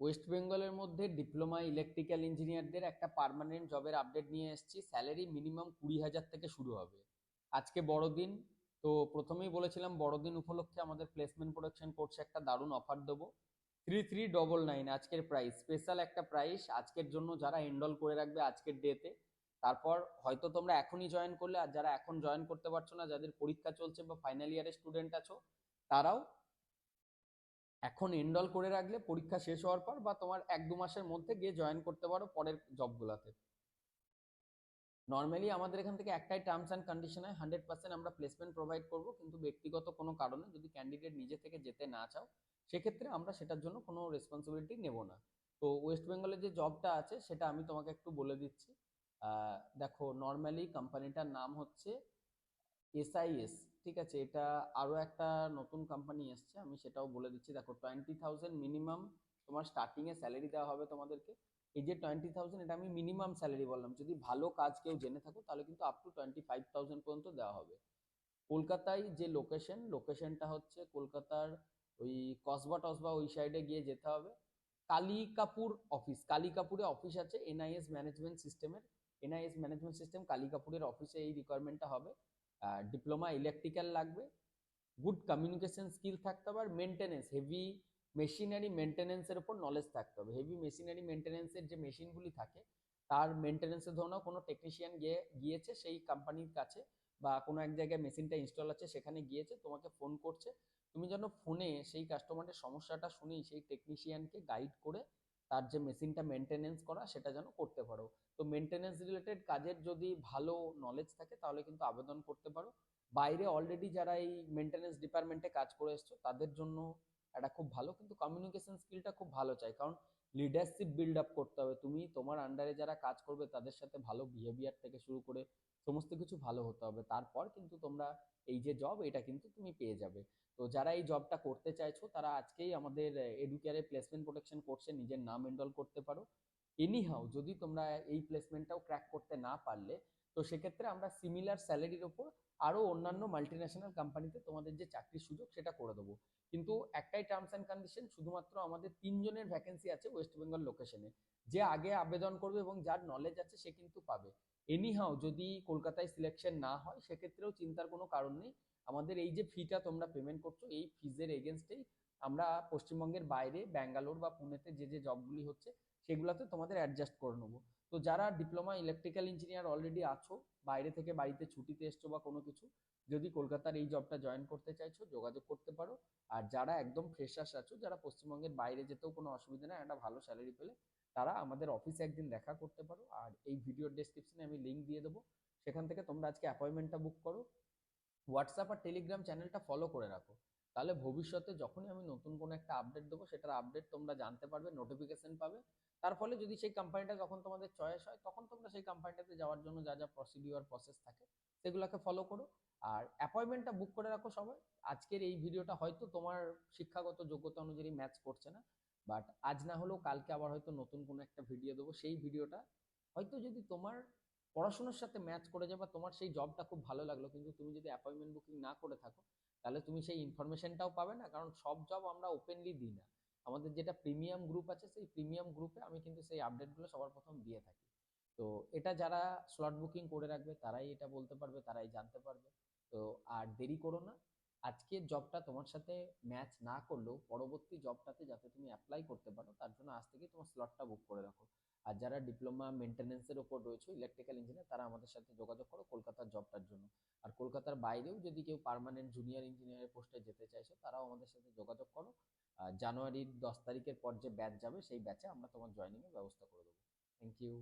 West বেঙ্গলের মধ্যে diploma electrical ইঞ্জিনিয়ারদের একটা পার্মানেন্ট জবের আপডেট নিয়ে এসেছি। স্যালারি মিনিমাম কুড়ি হাজার থেকে শুরু হবে। আজকে বড়দিন, তো প্রথমেই বলেছিলাম বড়দিন উপলক্ষে আমাদের প্লেসমেন্ট প্রোডাকশন কোর্সে একটা দারুণ অফার দেবো। থ্রি থ্রি ডবল নাইন আজকের প্রাইস স্পেশাল একটা প্রাইস আজকের জন্য যারা এনরোল করে রাখবে আজকের ডেতে তারপর হয়তো তোমরা এখনই জয়েন করলে, আর যারা এখন জয়েন করতে পারছ না, যাদের পরীক্ষা চলছে বা ফাইনাল ইয়ারের স্টুডেন্ট আছো, তারাও এখন এনরোল করে রাখলে পরীক্ষা শেষ হওয়ার পর বা তোমার এক দু মাসের মধ্যে গিয়ে জয়েন করতে পারো পরের জবগুলোতে নর্মালি আমাদের এখান থেকে একটাই টার্মস অ্যান্ড কন্ডিশন হয় হান্ড্রেড পার্সেন্ট আমরা প্লেসমেন্ট প্রোভাইড করব, কিন্তু ব্যক্তিগত কোনো কারণে যদি ক্যান্ডিডেট নিজে থেকে যেতে না চাও, সেক্ষেত্রে আমরা সেটার জন্য কোনো রেসপন্সিবিলিটি নেব না। তো ওয়েস্ট বেঙ্গলের যে জবটা আছে, সেটা আমি তোমাকে একটু বলে দিচ্ছি। দেখো নর্মালি কোম্পানিটার নাম হচ্ছে এসআইএস ঠিক আছে, এটা আরও একটা নতুন কোম্পানি এসছে, আমি সেটাও বলে দিচ্ছি। দেখো টোয়েন্টি থাউজেন্ড মিনিমাম তোমার স্টার্টিংয়ে স্যালারি দেওয়া হবে তোমাদেরকে। এই যে টোয়েন্টি থাউজেন্ড এটা আমি মিনিমাম স্যালারি বললাম। যদি ভালো কাজ কেউ জেনে থাকো, তাহলে কিন্তু up to twenty five thousand পর্যন্ত দেওয়া হবে। কলকাতায় যে লোকেশন লোকেশনটা হচ্ছে কলকাতার ওই কসবা টসবা ওই সাইডে গিয়ে যেতে হবে। কালিকাপুর অফিস কালিকাপুরে অফিস আছে এনআইএস ম্যানেজমেন্ট সিস্টেমের এনআইএস ম্যানেজমেন্ট সিস্টেম কালিকাপুরের অফিসে এই রিকোয়ারমেন্টটা হবে। ডিপ্লোমা ইলেকট্রিক্যাল লাগবে। গুড কমিউনিকেশন স্কিল থাকতে হবে আর মেনটেনেন্স হেভি মেশিনারি মেনটেনেন্সের উপর নলেজ থাকতে হবে। হেভি মেশিনারি মেনটেনেন্সের যে মেশিনগুলি থাকে, তার মেনটেনেন্সের ধরো কোনো টেকনিশিয়ান গিয়ে গিয়েছে সেই কোম্পানির কাছে বা কোনো এক জায়গায় মেশিনটা ইনস্টল আছে, সেখানে গিয়েছে, তোমাকে ফোন করছে। তুমি যেন ফোনে সেই কাস্টমারের সমস্যাটা শুনেই সেই টেকনিশিয়ানকে গাইড করে তার যে মেশিনটা মেনটেনেন্স করা সেটা যেন করতে পারো। তো মেনটেনেন্স রিলেটেড কাজের যদি ভালো নলেজ থাকে তাহলে কিন্তু আবেদন করতে পারো। বাইরে অলরেডি যারা এই মেনটেনেন্স ডিপার্টমেন্টে কাজ করে এসছো, তাদের জন্য এটা খুব ভালো, কিন্তু কমিউনিকেশন স্কিলটা খুব ভালো চাই। কারণ লিডারশিপ বিল্ড আপ করতে হবে। তুমি তোমার আন্ডারে যারা কাজ করবে, তাদের সাথে ভালো বিহেভিয়ার থেকে শুরু করে সমস্ত কিছু ভালো হতে হবে। তারপর কিন্তু তোমরা এই যে জব এটা কিন্তু তুমি পেয়ে যাবে। তো যারা এই জবটা করতে চাইছো, তারা আজকেই আমাদের এডুকেয়ারের প্লেসমেন্ট প্রোটেকশন কোর্সে নিজের নাম এনরোল করতে পারো। এনিহাও যদি তোমরা এই প্লেসমেন্টটাও ক্র্যাক করতে না পারলে তো সেক্ষেত্রে আমরা সিমিলার স্যালারির ওপর আরও অন্যান্য মাল্টিন্যাশনাল কোম্পানিতে তোমাদের যে চাকরির সুযোগ সেটা করে দেবো। কিন্তু একটাই টার্মস অ্যান্ড কন্ডিশন শুধুমাত্র আমাদের তিনজনের ভ্যাকেন্সি আছে ওয়েস্ট বেঙ্গল লোকেশনে যে আগে আবেদন করবে এবং যার নলেজ আছে সে কিন্তু পাবে। এনিহাও যদি কলকাতায় সিলেকশন না হয়, সেক্ষেত্রেও চিন্তার কোনো কারণ নেই। আমাদের এই যে ফিটা তোমরা পেমেন্ট করছ, এই ফিজের এগেনস্টেই আমরা পশ্চিমবঙ্গের বাইরে, ব্যাঙ্গালোর বা পুনেতে যে যে জবগুলি হচ্ছে সেগুলোতে তোমাদের অ্যাডজাস্ট করে নেব। তো যারা ডিপ্লোমা ইলেকট্রিক্যাল ইঞ্জিনিয়ার অলরেডি আছো, বাইরে থেকে বাড়িতে ছুটিতে এসছো বা কোনো কিছু, যদি কলকাতার এই জবটা জয়েন করতে চাইছো, যোগাযোগ করতে পারো। আর যারা একদম ফ্রেশার্স আছো, যারা পশ্চিমবঙ্গের বাইরে যেতেও কোনো অসুবিধা নেই, একটা ভালো স্যালারি পেলে, তারা আমাদের অফিসে একদিন দেখা করতে পারো। আর এই ভিডিওর ডেসক্রিপশনে আমি লিঙ্ক দিয়ে দেবো। সেখান থেকে তোমরা আজকে অ্যাপয়েন্টমেন্টটা বুক করো। হোয়াটসঅ্যাপ আর টেলিগ্রাম চ্যানেলটা ফলো করে রাখো। তাহলে ভবিষ্যতে যখনই আমি নতুন কোনো একটা আপডেট দেবো, সেটার আপডেট তোমরা জানতে পারবে নোটিফিকেশন পাবে। তার ফলে যদি সেই কোম্পানিটা যখন তোমাদের চয়েস হয়, তখন তোমরা সেই কোম্পানিটাতে যাওয়ার জন্য যা যা প্রসিডিওর প্রসেস থাকে, সেগুলোকে ফলো করো। আর অ্যাপয়েন্টমেন্টটা বুক করে রাখো সবাই। আজকের এই ভিডিওটা হয়তো তোমার শিক্ষাগত যোগ্যতা অনুযায়ী ম্যাচ করছে না বাট আজ না হলেও কালকে আবার হয়তো নতুন কোনো একটা ভিডিও দেবো। সেই ভিডিওটা হয়তো যদি তোমার পড়াশোনার সাথে ম্যাচ করে যায় বা তোমার সেই জবটা খুব ভালো লাগল, কিন্তু তুমি যদি অ্যাপয়েন্টমেন্ট বুকিং না করে থাকো তাহলে তুমি সেই ইনফরমেশনটাও পাবে না, কারণ সব জব আমরা ওপেনলি দিই না। আমাদের যেটা প্রিমিয়াম গ্রুপ আছে, সেই প্রিমিয়াম গ্রুপে আমি কিন্তু সেই আপডেটগুলো সবার প্রথম দিয়ে থাকি। তো এটা যারা স্লট বুকিং করে রাখবে, তারাই এটা বলতে পারবে, তারাই জানতে পারবে। তো আর দেরি করো না। আজকের জবটা তোমার সাথে ম্যাচ না করলেও পরবর্তী জবটাতে যাতে তুমি অ্যাপ্লাই করতে পারো, তার জন্য আজ থেকেই তোমার স্লটটা বুক করে রাখো। আর যারা ডিপ্লোমা মেনটেন্যান্সের ওপর রয়েছে ইলেকট্রিক্যাল ইঞ্জিনিয়ার তারা আমাদের সাথে যোগাযোগ করো কলকাতার জবটার জন্য। আর কলকাতার বাইরেও যদি কেউ পারমানেন্ট জুনিয়র ইঞ্জিনিয়ারের পোস্টে যেতে চাইছো, তারাও আমাদের সাথে যোগাযোগ করো। জানুয়ারির দশ তারিখের পর যে ব্যাচ যাবে, সেই ব্যাচে আমরা তোমার জয়েনিংয়ের ব্যবস্থা করে দেবো। Thank you